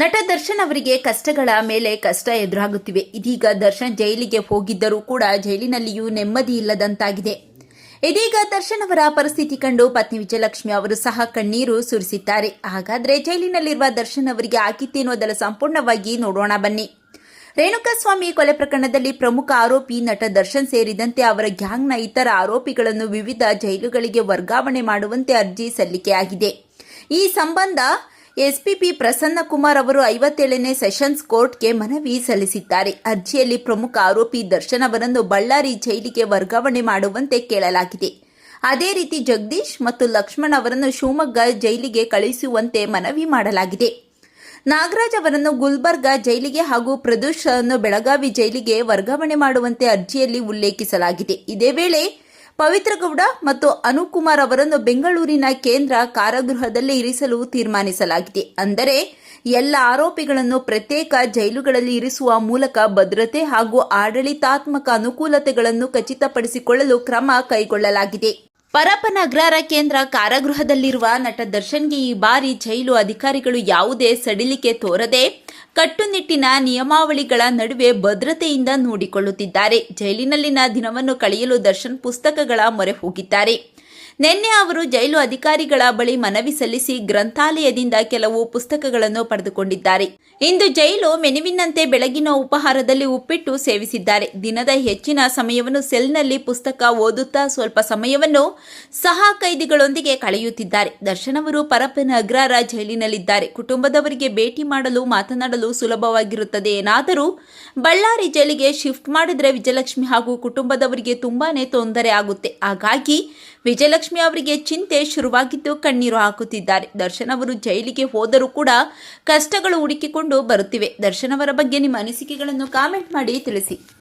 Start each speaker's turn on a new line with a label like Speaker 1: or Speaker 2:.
Speaker 1: ನಟ ದರ್ಶನ್ ಅವರಿಗೆ ಕಷ್ಟಗಳ ಮೇಲೆ ಕಷ್ಟ ಎದುರಾಗುತ್ತಿವೆ. ಇದೀಗ ದರ್ಶನ್ ಜೈಲಿಗೆ ಹೋಗಿದ್ದರೂ ಕೂಡ ಜೈಲಿನಲ್ಲಿಯೂ ನೆಮ್ಮದಿ ಇಲ್ಲದಂತಾಗಿದೆ. ಇದೀಗ ದರ್ಶನ್ ಅವರ ಪರಿಸ್ಥಿತಿ ಕಂಡು ಪತ್ನಿ ವಿಜಯಲಕ್ಷ್ಮಿ ಅವರು ಸಹ ಕಣ್ಣೀರು ಸುರಿಸಿದ್ದಾರೆ. ಹಾಗಾದ್ರೆ ಜೈಲಿನಲ್ಲಿರುವ ದರ್ಶನ್ ಅವರಿಗೆ ಆಗಿತ್ತೇನೋ ಅದರ ಸಂಪೂರ್ಣವಾಗಿ ನೋಡೋಣ ಬನ್ನಿ. ರೇಣುಕಾಸ್ವಾಮಿ ಕೊಲೆ ಪ್ರಕರಣದಲ್ಲಿ ಪ್ರಮುಖ ಆರೋಪಿ ನಟ ದರ್ಶನ್ ಸೇರಿದಂತೆ ಅವರ ಗ್ಯಾಂಗ್ನ ಇತರ ಆರೋಪಿಗಳನ್ನು ವಿವಿಧ ಜೈಲುಗಳಿಗೆ ವರ್ಗಾವಣೆ ಮಾಡುವಂತೆ ಅರ್ಜಿ ಸಲ್ಲಿಕೆಯಾಗಿದೆ. ಈ ಸಂಬಂಧ ಎಸ್ಪಿಪಿ ಪ್ರಸನ್ನ ಕುಮಾರ್ ಅವರು ಐವತ್ತೇಳನೇ ಸೆಷನ್ಸ್ ಕೋರ್ಟ್ಗೆ ಮನವಿ ಸಲ್ಲಿಸಿದ್ದಾರೆ. ಅರ್ಜಿಯಲ್ಲಿ ಪ್ರಮುಖ ಆರೋಪಿ ದರ್ಶನ್ ಅವರನ್ನು ಬಳ್ಳಾರಿ ಜೈಲಿಗೆ ವರ್ಗಾವಣೆ ಮಾಡುವಂತೆ ಕೇಳಲಾಗಿದೆ. ಅದೇ ರೀತಿ ಜಗದೀಶ್ ಮತ್ತು ಲಕ್ಷ್ಮಣ್ ಅವರನ್ನು ಶಿವಮೊಗ್ಗ ಜೈಲಿಗೆ ಕಳುಹಿಸುವಂತೆ ಮನವಿ ಮಾಡಲಾಗಿದೆ. ನಾಗರಾಜ್ ಅವರನ್ನು ಗುಲ್ಬರ್ಗ ಜೈಲಿಗೆ ಹಾಗೂ ಪ್ರದೋಷ್ ಬೆಳಗಾವಿ ಜೈಲಿಗೆ ವರ್ಗಾವಣೆ ಮಾಡುವಂತೆ ಅರ್ಜಿಯಲ್ಲಿ ಉಲ್ಲೇಖಿಸಲಾಗಿದೆ. ಇದೇ ವೇಳೆ ಪವಿತ್ರ ಗೌಡ ಮತ್ತು ಅನುಕುಮಾರ್ ಅವರನ್ನು ಬೆಂಗಳೂರಿನ ಕೇಂದ್ರ ಕಾರಾಗೃಹದಲ್ಲಿ ಇರಿಸಲು ತೀರ್ಮಾನಿಸಲಾಗಿದೆ. ಅಂದರೆ, ಎಲ್ಲ ಆರೋಪಿಗಳನ್ನು ಪ್ರತ್ಯೇಕ ಜೈಲುಗಳಲ್ಲಿ ಇರಿಸುವ ಮೂಲಕ ಭದ್ರತೆ ಹಾಗೂ ಆಡಳಿತಾತ್ಮಕ ಅನುಕೂಲತೆಗಳನ್ನು ಖಚಿತಪಡಿಸಿಕೊಳ್ಳಲು ಕ್ರಮ ಕೈಗೊಳ್ಳಲಾಗಿದೆ. ಪರಪನಗ್ರಹಾರ ಕೇಂದ್ರ ಕಾರಾಗೃಹದಲ್ಲಿರುವ ನಟ ದರ್ಶನ್ಗೆ ಈ ಬಾರಿ ಜೈಲು ಅಧಿಕಾರಿಗಳು ಯಾವುದೇ ಸಡಿಲಿಕೆ ತೋರದೆ ಕಟ್ಟುನಿಟ್ಟಿನ ನಿಯಮಾವಳಿಗಳ ನಡುವೆ ಭದ್ರತೆಯಿಂದ ನೋಡಿಕೊಳ್ಳುತ್ತಿದ್ದಾರೆ. ಜೈಲಿನಲ್ಲಿನ ದಿನವನ್ನು ಕಳೆಯಲು ದರ್ಶನ್ ಪುಸ್ತಕಗಳ ಮೊರೆ ಹೋಗಿದ್ದಾರೆ. ನಿನ್ನೆ ಅವರು ಜೈಲು ಅಧಿಕಾರಿಗಳ ಬಳಿ ಮನವಿ ಸಲ್ಲಿಸಿ ಗ್ರಂಥಾಲಯದಿಂದ ಕೆಲವು ಪುಸ್ತಕಗಳನ್ನು ಪಡೆದುಕೊಂಡಿದ್ದಾರೆ. ಇಂದು ಜೈಲು ಮೆನುವಿನಂತೆ ಬೆಳಗಿನ ಉಪಹಾರದಲ್ಲಿ ಉಪ್ಪಿಟ್ಟು ಸೇವಿಸಿದ್ದಾರೆ. ದಿನದ ಹೆಚ್ಚಿನ ಸಮಯವನ್ನು ಸೆಲ್ನಲ್ಲಿ ಪುಸ್ತಕ ಓದುತ್ತಾ ಸ್ವಲ್ಪ ಸಮಯವನ್ನು ಸಹ ಕೈದಿಗಳೊಂದಿಗೆ ಕಳೆಯುತ್ತಿದ್ದಾರೆ. ದರ್ಶನವರು ಪರಪ್ಪನ ಅಗ್ರಹಾರ ಜೈಲಿನಲ್ಲಿದ್ದಾರೆ. ಕುಟುಂಬದವರಿಗೆ ಭೇಟಿ ಮಾಡಲು ಮಾತನಾಡಲು ಸುಲಭವಾಗಿರುತ್ತದೆ ಏನಾದರೂ ಬಳ್ಳಾರಿ ಜೈಲಿಗೆ ಶಿಫ್ಟ್ ಮಾಡಿದರೆ ವಿಜಯಲಕ್ಷ್ಮಿ ಹಾಗೂ ಕುಟುಂಬದವರಿಗೆ ತುಂಬಾನೇ ತೊಂದರೆ ಆಗುತ್ತೆ. ಹಾಗಾಗಿ ವಿಜಯಲಕ್ಷ್ಮಿ ಅವರಿಗೆ ಚಿಂತೆ ಶುರುವಾಗಿದ್ದು ಕಣ್ಣೀರು ಹಾಕುತ್ತಿದ್ದಾರೆ. ದರ್ಶನ್ ಅವರು ಜೈಲಿಗೆ ಹೋದರೂ ಕೂಡ ಕಷ್ಟಗಳು ಹುಡುಕಿಕೊಂಡು ಬರುತ್ತಿವೆ. ದರ್ಶನ್ ಅವರ ಬಗ್ಗೆ ನಿಮ್ಮ ಅನಿಸಿಕೆಗಳನ್ನು ಕಾಮೆಂಟ್ ಮಾಡಿ ತಿಳಿಸಿ.